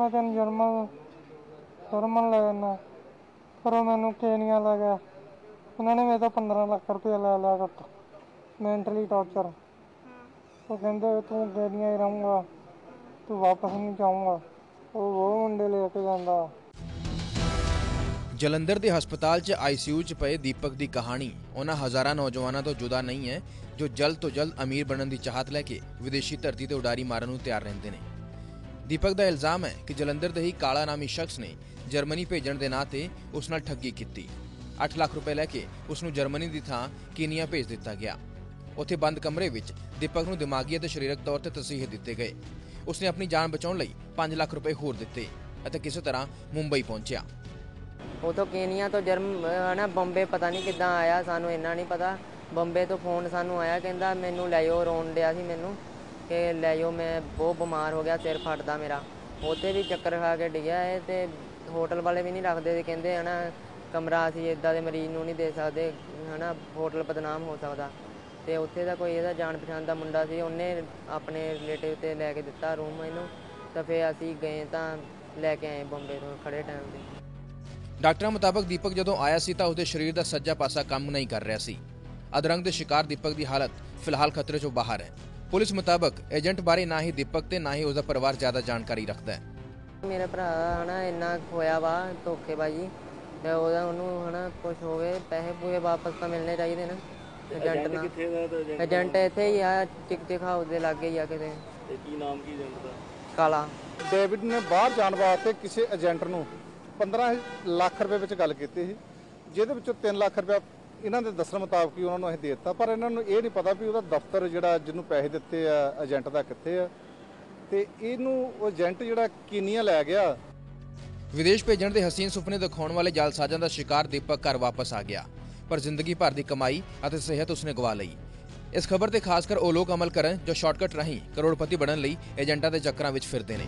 ਮੈਂ ਤੈਨੂੰ German German ਲੈ ਜਾਣਾ ਫਿਰ ਉਹ ਮੈਨੂੰ ਕੇਨੀਆ ਲੈ ਗਿਆ? ਉਹਨਾਂ ਨੇ ਮੇਰੇ ਤੋਂ 15 ਲੱਖ ਰੁਪਏ ਲੈ ਲਿਆ ਕੱਟ ਮੈਂਟਲੀ ਟੌਰਚਰ ਉਹ ਕਹਿੰਦੇ ਤੂੰ ਕੇਨੀਆ ਹੀ ਰਹੂੰਗਾ। ਤੂੰ ਵਾਪਸ ਨਹੀਂ ਜਾਊਂਗਾ। ਉਹ ਉਹ ਮੁੰਡੇ ਲੈ ਕੇ ਜਾਂਦਾ। ਜਲੰਧਰ ਦੇ ਹਸਪਤਾਲ 'ਚ ਆਈਸੀਯੂ 'ਚ ਪਏ ਦੀਪਕ ਦੀ ਕਹਾਣੀ। ਉਹਨਾਂ ਹਜ਼ਾਰਾਂ ਨੌਜਵਾਨਾਂ ਤੋਂ ਜੁਦਾ ਨਹੀਂ ਹੈ, ਜੋ ਜਲਦ ਤੋਂ ਜਲਦ ਅਮੀਰ ਬਣਨ ਦੀ ਚਾਹਤ ਲੈ ਕੇ ਵਿਦੇਸ਼ੀ ਧਰਤੀ ਤੇ ਉਡਾਰੀ ਮਾਰਨ ਨੂੰ ਤਿਆਰ ਰਹਿੰਦੇ ਨੇ। ਦੀਪਕ ਦਾ ਇਲਜ਼ਾਮ ਹੈ ਕਿ ਜਲੰਧਰ ਦੇ ਹੀ ਕਾਲਾ ਨਾਮੀ ਸ਼ਖਸ ਨੇ ਜਰਮਨੀ ਭੇਜਣ ਦੇ ਨਾਂ ਤੇ ਉਸ ਨਾਲ ਠੱਗੀ ਕੀਤੀ। 8 ਲੱਖ ਰੁਪਏ ਲੈ ਕੇ ਉਸ ਨੂੰ ਜਰਮਨੀ ਦੀ ਥਾਂ ਕੀਨੀਆ ਭੇਜ ਦਿੱਤਾ ਗਿਆ। ਉੱਥੇ ਬੰਦ ਕਮਰੇ ਵਿੱਚ ਦੀਪਕ ਨੂੰ ਦਿਮਾਗੀ ਅਤੇ ਸਰੀਰਕ ਤੌਰ ਤੇ ਤਸੀਹੇ ਦਿੱਤੇ ਗਏ। ਉਸਨੇ ਆਪਣੀ ਜਾਨ ਬਚਾਉਣ ਲਈ 5 ਲੱਖ ਰੁਪਏ ਹੋਰ ਦਿੱਤੇ ਅਤੇ ਕਿਸੇ ਤਰ੍ਹਾਂ ਮੁੰਬਈ ਪਹੁੰਚਿਆ। ਉਥੋਂ ਕੇਨੀਆ ਤੋਂ ਜਰਮ, ਹਨਾ, ਬੰਬੇ ਪਤਾ ਨਹੀਂ ਕਿੱਦਾਂ ਆਇਆ, ਸਾਨੂੰ ਇੰਨਾ ਨਹੀਂ ਪਤਾ। ਬੰਬੇ ਤੋਂ ਫੋਨ ਸਾਨੂੰ ਆਇਆ, ਕਹਿੰਦਾ ਮੈਨੂੰ ਲੈ ਜਾਓ, ਰੋਣ ਡਿਆ ਸੀ ਮੈਨੂੰ। ਕਿ ਲੈ ਜਾਓ, ਮੈਂ ਬਹੁਤ ਬਿਮਾਰ ਹੋ ਗਿਆ, ਸਿਰ ਫਟਦਾ ਮੇਰਾ। ਉੱਥੇ ਵੀ ਚੱਕਰ ਖਾ ਕੇ ਡਿੱਗਿਆ ਇਹ ਤੇ ਹੋਟਲ ਵਾਲੇ ਵੀ ਨਹੀਂ ਰੱਖਦੇ ਸੀ, ਕਹਿੰਦੇ ਹਨਾ, ਕਮਰਾ ਅਸੀਂ ਇਦਾਂ ਦੇ ਮਰੀਜ਼ ਨੂੰ ਨਹੀਂ ਦੇ ਸਕਦੇ, ਹਨਾ, ਹੋਟਲ ਬਦਨਾਮ ਹੋ ਸਕਦਾ। ਤੇ ਉੱਥੇ ਦਾ ਕੋਈ ਇਹਦਾ ਜਾਣ ਪਛਾਣ ਦਾ ਮੁੰਡਾ ਸੀ, ਉਹਨੇ ਆਪਣੇ ਰਿਲੇਟਿਵ ਤੇ ਲੈ ਕੇ ਦਿੱਤਾ ਰੂਮ ਇਹਨੂੰ, ਤਾਂ ਫਿਰ ਅਸੀਂ ਗਏ ਤਾਂ ਲੈ ਕੇ ਆਏ ਬੰਬੇ ਤੋਂ, ਖੜੇ ਟਾਈਮ ਤੇ। ਡਾਕਟਰਾਂ ਮੁਤਾਬਕ ਦੀਪਕ ਜਦੋਂ ਆਇਆ ਸੀ ਤਾਂ ਉਸਦੇ ਸਰੀਰ ਦਾ ਸੱਜਾ ਪਾਸਾ ਕੰਮ ਨਹੀਂ ਕਰ ਰਿਹਾ ਸੀ। ਅਧਰੰਗ ਦੇ ਸ਼ਿਕਾਰ ਦੀਪਕ ਦੀ ਹਾਲਤ ਫਿਲਹਾਲ ਖਤਰੇ ਤੋਂ ਬਾਹਰ ਹੈ। ਪੁਲਿਸ ਮੁਤਾਬਕ ਏਜੰਟ ਬਾਰੇ ਨਾ ਹੀ ਦੀਪਕ ਤੇ ਨਾ ਹੀ ਉਸਦਾ ਪਰਿਵਾਰ ਜ਼ਿਆਦਾ ਜਾਣਕਾਰੀ ਰੱਖਦਾ ਹੈ। ਮੇਰਾ ਭਰਾ ਹਨਾ ਇੰਨਾ ਹੋਇਆ ਵਾ ਧੋਖੇਬਾਜੀ ਤੇ ਉਹਦਾ ਉਹਨੂੰ ਹਨਾ ਕੁਝ ਹੋਵੇ ਪੈਸੇ ਪੂਏ ਵਾਪਸ ਤਾਂ ਮਿਲਣੇ ਚਾਹੀਦੇ ਨਾ। ਏਜੰਟ ਕਿੱਥੇ ਦਾ ਤੇ ਏਜੰਟ ਏਜੰਟ ਇੱਥੇ ਹੀ ਆ ਟਿਕ ਟਿਕ ਹਾਊਸ ਦੇ ਲਾਗੇ ਹੀ ਆ ਕਿਤੇ। ਤੇ ਕੀ ਨਾਮ ਕੀ ਏਜੰਟ ਦਾ? ਕਾਲਾ। ਡੇਵਿਡ ਨੇ ਬਾਹਰ ਜਾਣ ਵਾਸਤੇ ਕਿਸੇ ਏਜੰਟ ਨੂੰ 15 ਲੱਖ ਰੁਪਏ ਵਿੱਚ ਗੱਲ ਕੀਤੀ ਸੀ ਜਿਹਦੇ ਵਿੱਚੋਂ 3 ਲੱਖ ਰੁਪਏ ਇਹਨਾਂ ਦੇ ਦੱਸਣ ਮੁਤਾਬਕ ਹੀ ਉਹਨਾਂ ਨੂੰ ਅਸੀਂ ਦੇ ਦਿੱਤਾ, ਪਰ ਇਹਨਾਂ ਨੂੰ ਇਹ ਨਹੀਂ ਪਤਾ ਵੀ ਉਹਦਾ ਦਫ਼ਤਰ ਜਿਹੜਾ ਜਿਹਨੂੰ ਪੈਸੇ ਦਿੱਤੇ ਆ ਏਜੰਟ ਦਾ ਕਿੱਥੇ ਆ। ਤੇ ਇਹਨੂੰ ਉਹ ਏਜੰਟ ਜਿਹੜਾ ਕੀਨੀਆ ਲੈ ਗਿਆ? ਵਿਦੇਸ਼ ਭੇਜਣ ਦੇ ਹਸੀਨ ਸੁਪਨੇ ਦਿਖਾਉਣ ਵਾਲੇ ਜਾਲਸਾਜ਼ਾਂ ਦਾ ਸ਼ਿਕਾਰ ਦੀਪਕ ਘਰ ਵਾਪਸ ਆ ਗਿਆ, ਪਰ ਜ਼ਿੰਦਗੀ ਭਰ ਦੀ ਕਮਾਈ ਅਤੇ ਸਿਹਤ ਉਸਨੇ ਗਵਾ ਲਈ। ਇਸ ਖਬਰ ਤੇ ਖਾਸ ਕਰ ਉਹ ਲੋਕ ਅਮਲ ਕਰਨ ਜੋ ਸ਼ਾਰਟਕਟ ਰਾਹੀਂ ਕਰੋੜਪਤੀ ਬਣਨ ਲਈ ਏਜੰਟਾਂ ਦੇ ਚੱਕਰਾਂ ਵਿੱਚ ਫਿਰਦੇ ਨੇ।